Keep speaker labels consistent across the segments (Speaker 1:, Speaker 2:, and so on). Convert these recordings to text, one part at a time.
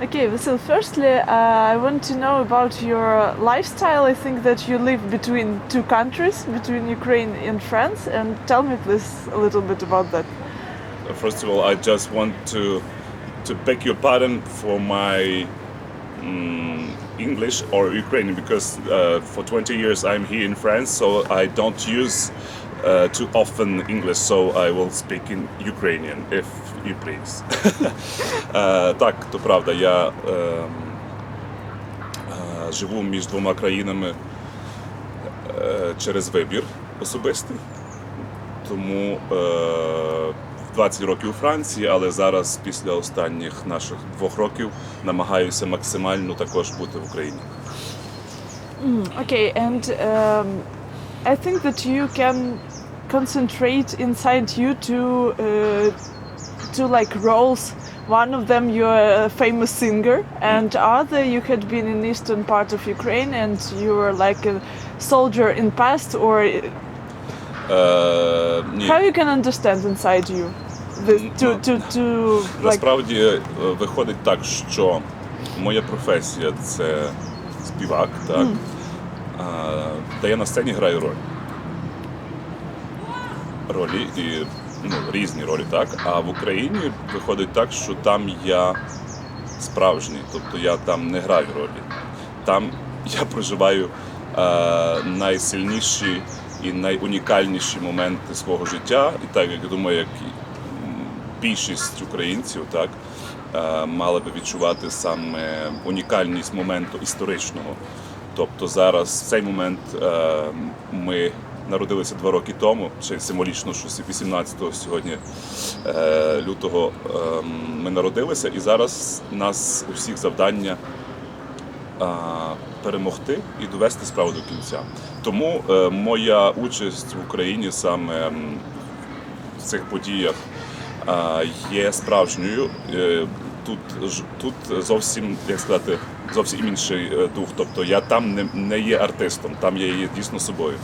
Speaker 1: Okay, Vasil, firstly, uh, I want to know about your lifestyle. I think that you live between two countries, between Ukraine and France, and tell me please a little bit about that.
Speaker 2: First of all, I just want to to beg your pardon for my mm, English or Ukrainian because uh, for 20 years I'm here in France, so I don't use uh, too often English, so I will speak in Ukrainian if you please. Е, так, то правда, я ем, е, живу між двома країнами е, через вибір особистий. Тому е, 20 років у Франції, але зараз, після останніх наших двох років, намагаюся максимально також бути в Україні.
Speaker 1: Okay, and um, I think that you can concentrate inside you to uh, to like roles. One of them you're a famous singer, and other you had been in eastern part of Ukraine and you were like a soldier in past. Or
Speaker 2: Е, ні,
Speaker 1: how you can understand inside you this, to to to like
Speaker 2: насправді е, виходить так, що моя професія це співак, так. Е, Та я на сцені граю роль. Ролі і ну, різні ролі, так. А в Україні виходить так, що там я справжній, тобто я там не граю ролі. Там я проживаю е, найсильніші і найунікальніші моменти свого життя. І так як я думаю, як більшість українців, так е, мали би відчувати саме унікальність моменту історичного. Тобто зараз в цей момент е, ми народилися два роки тому, ще символічно, що 18-го сьогодні е, лютого е, ми народилися, і зараз у нас у всіх завдання а, перемогти і довести справу до кінця. Тому е, моя участь в Україні саме в цих подіях а, є справжньою. Е, Тут, тут зовсім, як сказати, зовсім інший е, дух. Тобто я там не, не є артистом, там я є дійсно собою.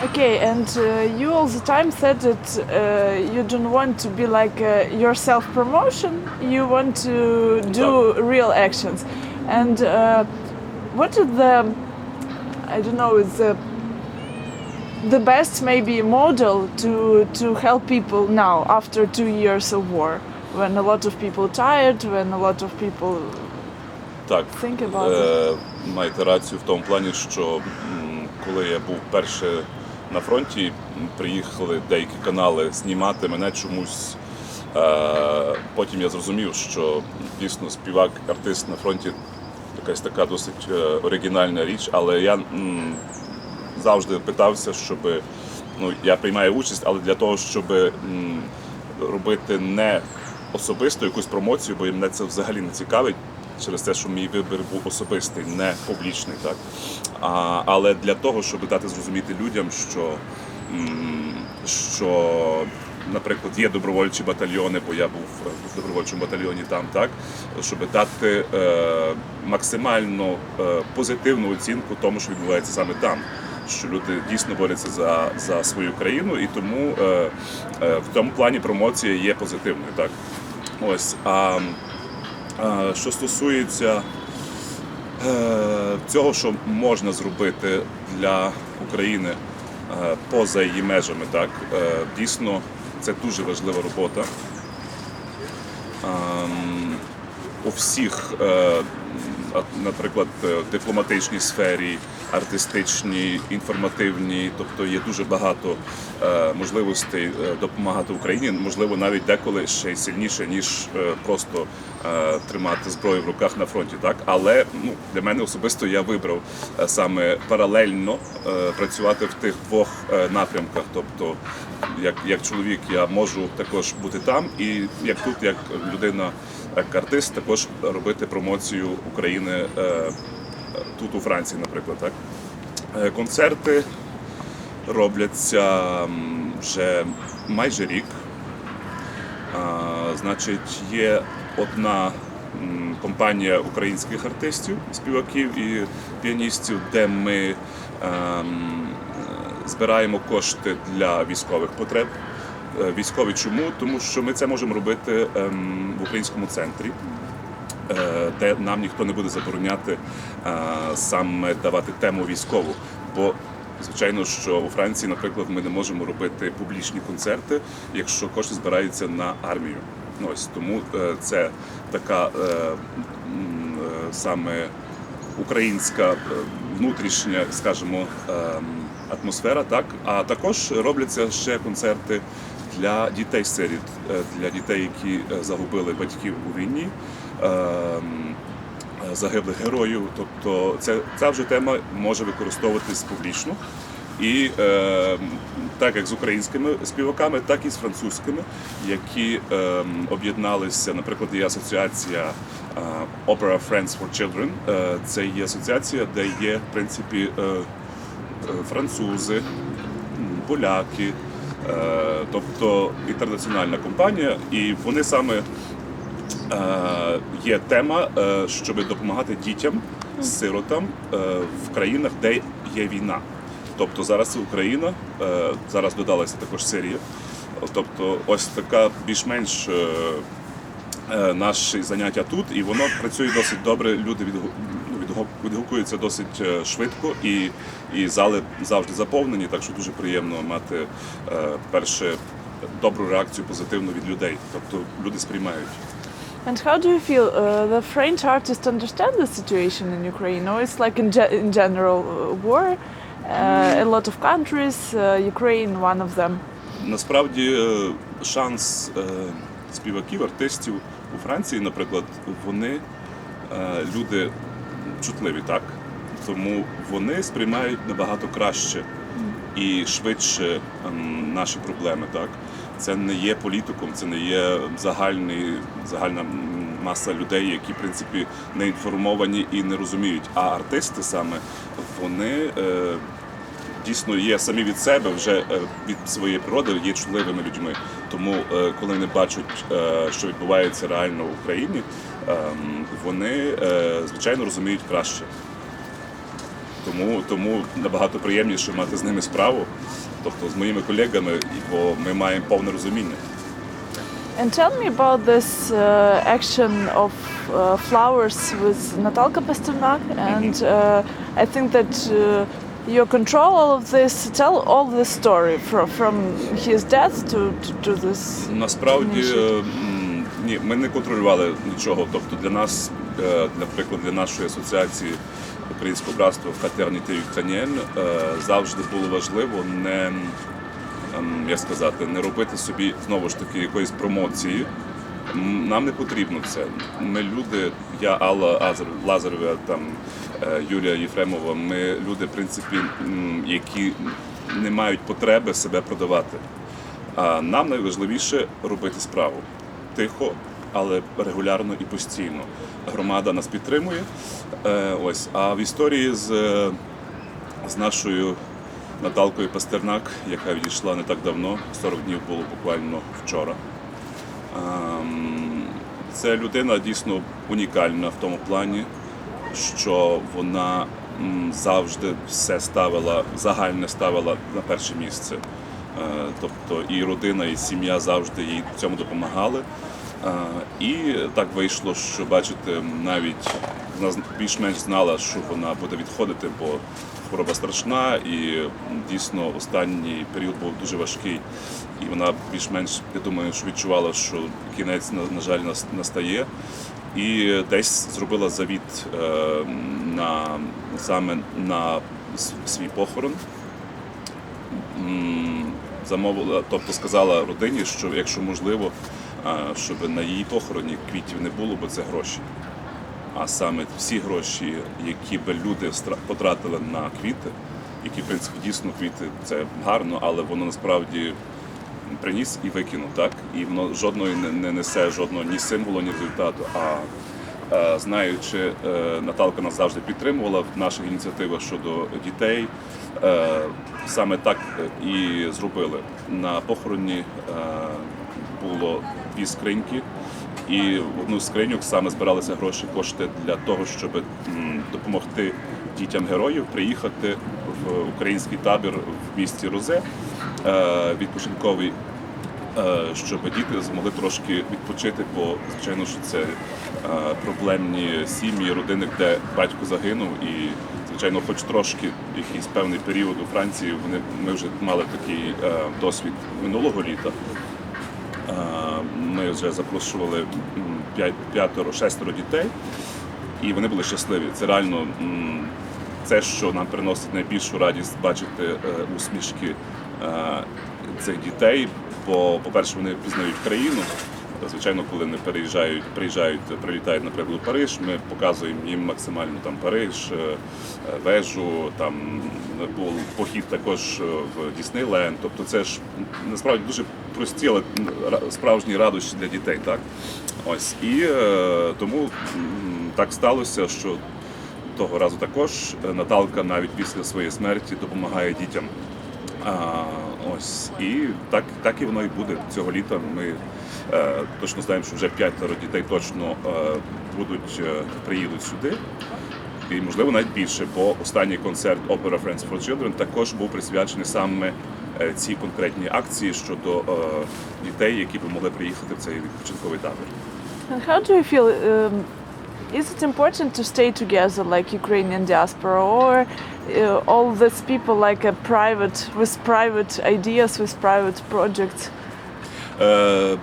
Speaker 1: Okay, and uh, you all the time said that uh, you don't want to be like uh, your self promotion. You want to do real actions. And uh, what is the, I don't know, is the the best maybe model to to help people now after two years of war, when a lot of people tired, when a lot of people
Speaker 2: Так,
Speaker 1: think about it.
Speaker 2: е, маєте рацію в тому плані, що м, коли я був перше на фронті, приїхали деякі канали знімати мене чомусь. Е, Потім я зрозумів, що дійсно співак, артист на фронті якась така досить е, оригінальна річ, але я м, завжди питався, щоб ну, я приймаю участь, але для того, щоб м, робити не особисто якусь промоцію, бо мене це взагалі не цікавить. Через те, що мій вибір був особистий, не публічний, так а, але для того, щоб дати зрозуміти людям, що, що наприклад, є добровольчі батальйони, бо я був в добровольчому батальйоні там, так щоб дати е, максимально е, позитивну оцінку тому, що відбувається саме там. Що люди дійсно борються за, за свою країну, і тому е, е, в тому плані промоція є позитивною. Так ось а, а що стосується е, цього, що можна зробити для України е, поза її межами, так е, дійсно це дуже важлива робота. Ем, у всіх, е, наприклад, е, дипломатичній сфері, артистичній, інформативній, тобто є дуже багато е, можливостей е, допомагати Україні, можливо, навіть деколи ще й сильніше, ніж просто тримати зброю в руках на фронті. Так, але ну для мене особисто я вибрав саме паралельно працювати в тих двох напрямках. Тобто, як, як чоловік, я можу також бути там, і як тут, як людина, як артист, також робити промоцію України е, тут у Франції, наприклад. Так? Е, Концерти робляться вже майже рік. Значить, є одна компанія українських артистів, співаків і піаністів, де ми ем, е, збираємо кошти для військових потреб. Е, Військові чому? Тому що ми це можемо робити ем, в українському центрі, е, де нам ніхто не буде забороняти е, саме давати тему військову. Бо звичайно, що у Франції, наприклад, ми не можемо робити публічні концерти, якщо кошти збираються на армію. Ну, Ось тому це така саме українська внутрішня, скажімо, ем, атмосфера, так а також робляться ще концерти для дітей сиріт, е, для дітей, які е, загубили батьків у війні. ем, е, Загиблих героїв, тобто це ця вже тема може використовуватись публічно. І е, так як з українськими співаками, так і з французькими, які е, об'єдналися. Наприклад, є асоціація е, Opera Friends for Children. Е, це є асоціація, де є в принципі е, французи, поляки, тобто інтернаціональна компанія, і вони саме е, є тема, е, щоб допомагати дітям, сиротам е, в країнах, де є війна. Тобто зараз Україна, е, зараз додалася також Сирія. Тобто, ось така більш-менш е, е, наші заняття тут, і воно працює досить добре. Люди відгу- відгукуються досить е, швидко, і, і зали завжди заповнені. Так що дуже приємно мати е, перше добру реакцію позитивну від людей. Тобто люди сприймають.
Speaker 1: And how do you feel uh, the French artists understand the situation in Ukraine? Or it's like in, ge- in general uh, war, uh, a lot of countries, uh, Ukraine one of them.
Speaker 2: Насправді е, шанс співаків, артистів у Франції, наприклад, вони люди чутливі, так? Тому вони сприймають набагато краще і швидше ем, наші проблеми, так? Це не є політиком, це не є загальний, загальна маса людей, які в принципі не інформовані і не розуміють. А артисти саме вони е, дійсно є самі від себе, вже е, від своєї природи є чутливими людьми. Тому, е, коли вони бачать, е, що відбувається реально в Україні, вони е, звичайно розуміють краще. Тому, тому набагато приємніше мати з ними справу, тобто з моїми колегами, бо ми маємо повне розуміння.
Speaker 1: And tell me about this uh, action of uh, flowers with Natalka Pasternak. And uh, I think that uh, you control all of this. Tell all the story from, from his death to, to, to this.
Speaker 2: Насправді е, ні, ми не контролювали нічого. Тобто для нас, е, наприклад, для нашої асоціації Українського братства Фратерніте Юкранєн завжди було важливо не ем, як сказати, не робити собі знову ж таки якоїсь промоції. Нам не потрібно це. Ми люди, я Алла Азар Лазарова, там е, Юлія Єфремова. Ми люди, в принципі, які не мають потреби себе продавати. А нам найважливіше робити справу тихо, але регулярно і постійно. Громада нас підтримує. Е, ось. А в історії з, е, з нашою Наталкою Пастернак, яка відійшла не так давно, 40 днів було буквально вчора. Ем, Це людина дійсно унікальна в тому плані, що вона завжди все ставила, загальне ставила на перше місце. Е, Тобто і родина, і сім'я завжди їй в цьому допомагали. Е, І так вийшло, що бачите, навіть вона більш-менш знала, що вона буде відходити, бо хвороба страшна, і дійсно останній період був дуже важкий. І вона більш-менш, я думаю, що відчувала, що кінець, на, жаль, настає. І десь зробила завіт е, на саме на свій похорон. Замовила, тобто сказала родині, що якщо можливо, е, щоб на її похороні квітів не було, бо це гроші. А саме всі гроші, які би люди потратили на квіти, які в принципі дійсно квіти це гарно, але воно насправді приніс і викинув, так? І воно жодної не, не несе жодного ні символу, ні результату. А знаючи, е, Наталка нас завжди підтримувала в наших ініціативах щодо дітей. Е, Саме так е, і зробили. На похороні е, було дві скриньки, і в одну скриньок саме збиралися гроші, кошти для того, щоб допомогти дітям героїв приїхати в український табір в місті Розе, е, відпочинковий е, щоб діти змогли трошки відпочити, бо звичайно, що це е, проблемні сім'ї, родини, де батько загинув, і звичайно, хоч трошки якийсь певний період у Франції. Вони ми вже мали такий е, досвід минулого літа. Е, Ми вже запрошували п'ятеро, шестеро дітей, і вони були щасливі. Це реально це, що нам приносить найбільшу радість бачити е, усмішки е, цих дітей. Бо, по-перше, вони пізнають країну. Звичайно, коли вони переїжджають, приїжджають, прилітають, наприклад, у Париж, ми показуємо їм максимально там Париж, е, вежу, там був похід також е, в Діснейленд. Тобто це ж насправді дуже прості, але ра- справжні радощі для дітей, так? Ось. І е, тому так сталося, що того разу також Наталка навіть після своєї смерті допомагає дітям. А, ось і так, так і воно і буде цього літа. Ми точно знаємо, що вже п'ятеро дітей точно е, будуть е, приїдуть сюди. І можливо навіть більше, бо останній концерт Opera Friends for Children також був присвячений саме е, цій конкретній акції щодо е, дітей, які б могли приїхати в цей відпочинковий табір.
Speaker 1: And how do you feel? Um, is it important to stay together like Ukrainian diaspora, or uh, all these people like a private with private ideas, with private projects?
Speaker 2: Е, м,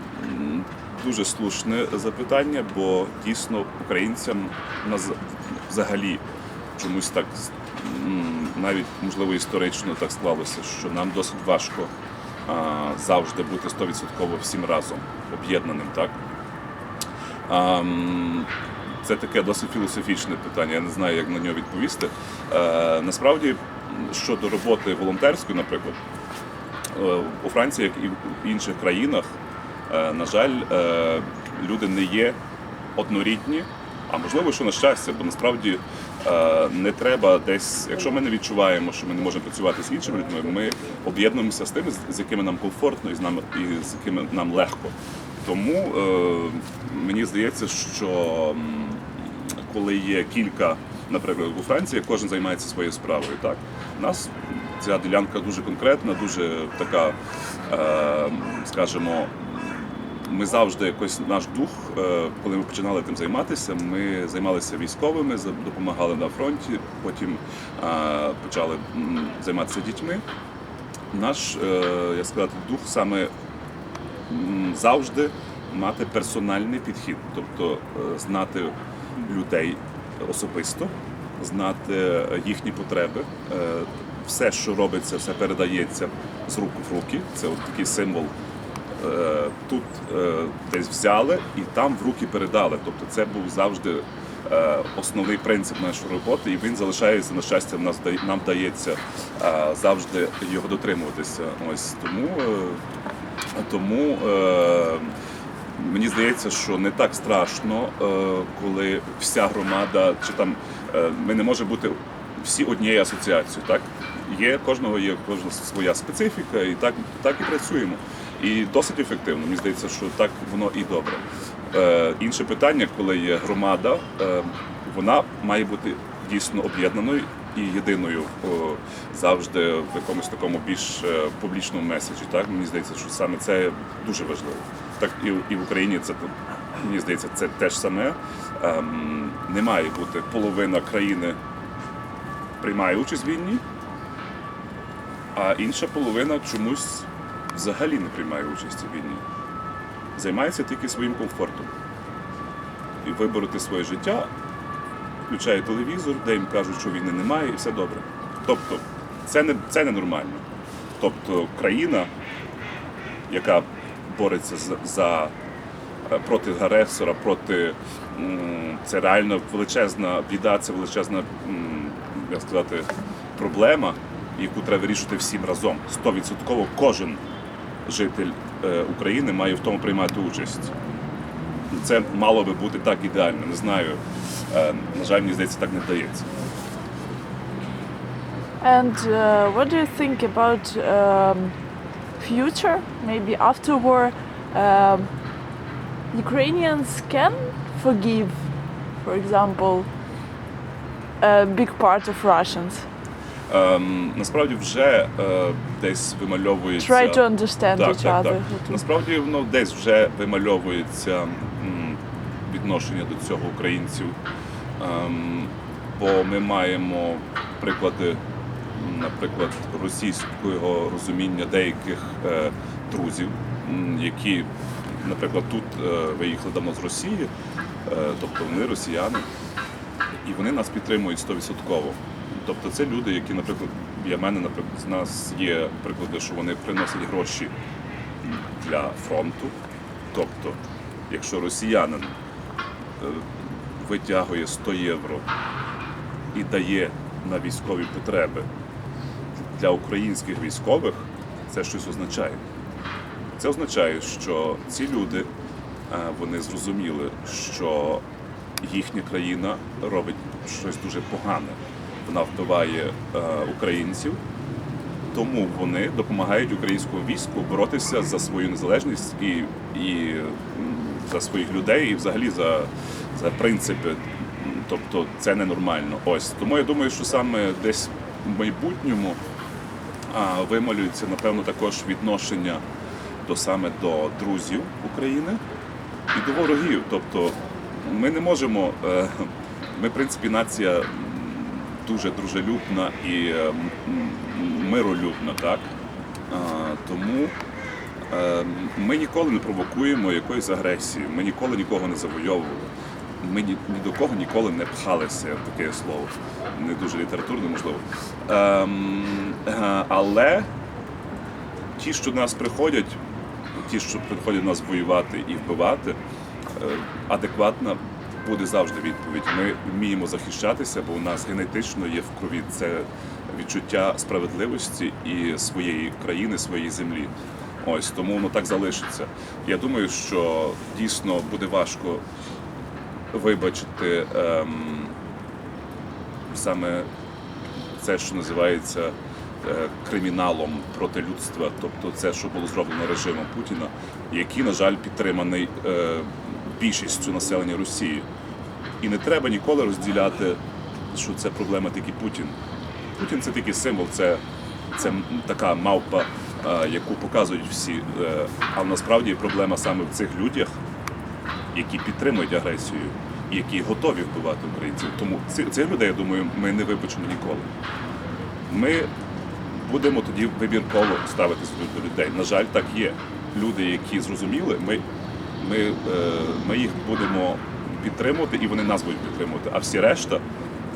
Speaker 2: дуже слушне запитання, бо дійсно українцям взагалі чомусь так навіть можливо історично так склалося, що нам досить важко завжди бути 100% всім разом об'єднаним, так? Це таке досить філософічне питання, я не знаю, як на нього відповісти. Насправді, щодо роботи волонтерської, наприклад, Е, у Франції, як і в інших країнах, на жаль, е, люди не є однорідні. А можливо, що на щастя, бо насправді е, не треба десь, якщо ми не відчуваємо, що ми не можемо працювати з іншими людьми, ми об'єднуємося з тими, з- якими нам комфортно і з нами і з якими нам легко. Тому е, мені здається, що коли є кілька, наприклад, у Франції, кожен займається своєю справою. Так у нас ця ділянка дуже конкретна, дуже така, е, скажімо, ми завжди якось наш дух, е, коли ми починали тим займатися, ми займалися військовими, допомагали на фронті, потім е, почали займатися дітьми. Наш, е, як сказати, дух саме завжди мати персональний підхід, тобто знати людей особисто, знати їхні потреби. Все, що робиться, все передається з рук в руки. Це от такий символ. Е, Тут е, десь взяли і там в руки передали. Тобто це був завжди е, основний принцип нашої роботи, і він залишається на щастя. Нас нам вдається завжди його дотримуватися. Ось тому. тому мені здається, що не так страшно, коли вся громада чи там ми не можемо бути всі однією асоціацією. Так є кожного є кожна своя специфіка, і так, так і працюємо. І досить ефективно. Мені здається, що так воно і добре. Е, інше питання, коли є громада, е, вона має бути дійсно об'єднаною і єдиною о, завжди в якомусь такому більш е, публічному меседжі. Так мені здається, що саме це дуже важливо. Так і, і в Україні це мені здається, це теж саме. Ем, не має бути половина країни приймає участь в війні, а інша половина чомусь взагалі не приймає участі в війні. Займається тільки своїм комфортом. І вибороти своє життя, включає телевізор, де їм кажуть, що війни немає, і все добре. Тобто, це не, це ненормально. Тобто країна, яка бореться за, за е, проти агресора, проти це реально величезна біда, це величезна як сказати, проблема, яку треба вирішувати всім разом. Стовідсотково кожен житель е, України має в тому приймати участь. Це мало би бути так ідеально. Не знаю. Е, На жаль, мені здається, так не вдається.
Speaker 1: And uh, what do you think about um, future, maybe after war? Um, Ukrainians can forgive, for example, a big part of Russians.
Speaker 2: Ем, насправді вже е, десь вимальовується.
Speaker 1: Try to understand
Speaker 2: так,
Speaker 1: each
Speaker 2: так,
Speaker 1: other.
Speaker 2: так. Насправді воно десь вже вимальовується м, відношення до цього українців. Ем, бо ми маємо приклади, наприклад, російського розуміння деяких е, друзів, м, які, наприклад, тут е, виїхали давно з Росії, е, тобто вони росіяни, і вони нас підтримують 100%. Тобто це люди, які, наприклад, для мене, наприклад, з нас є приклади, що вони приносять гроші для фронту. Тобто, якщо росіянин е, витягує 100 євро і дає на військові потреби для українських військових, це щось означає. Це означає, що ці люди е, вони зрозуміли, що їхня країна робить щось дуже погане. Вона вбиває е, українців, тому вони допомагають українському війську боротися за свою незалежність і, і за своїх людей, і взагалі за, за принципи. Тобто це ненормально. Ось тому я думаю, що саме десь в майбутньому а, вималюється, напевно, також відношення до саме до друзів України і до ворогів. Тобто ми не можемо, е, ми, в принципі, нація дуже дружелюбна і е, м, м, миролюбна, так? Тому е, ми ніколи не провокуємо якоїсь агресії, ми ніколи нікого не завойовували. Ми ні, ні до кого ніколи не пхалися, таке слово, не дуже літературне, можливо. Ем, е, але ті, що до нас приходять, ті, що приходять нас воювати і вбивати, е, адекватна буде завжди відповідь. Ми вміємо захищатися, бо у нас генетично є в крові це відчуття справедливості і своєї країни, своєї землі. Ось тому воно так залишиться. Я думаю, що дійсно буде важко вибачити ем, саме це, що називається е, криміналом проти людства, тобто це, що було зроблено режимом Путіна, який, на жаль, підтриманий е, більшістю населення Росії. І не треба ніколи розділяти, що це проблема тільки Путін. Путін це тільки символ, це, це така мавпа, е, яку показують всі. Е, Але насправді проблема саме в цих людях, які підтримують агресію, і які готові вбивати українців. Тому цих людей, я думаю, ми не вибачимо ніколи. Ми будемо тоді вибірково ставитися до людей. На жаль, так є. Люди, які зрозуміли, ми, ми, е, ми їх будемо підтримувати, і вони нас будуть підтримувати. А всі решта,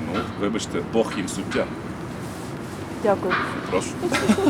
Speaker 2: ну, вибачте, Бог їм суддя.
Speaker 1: Дякую.
Speaker 2: Прошу.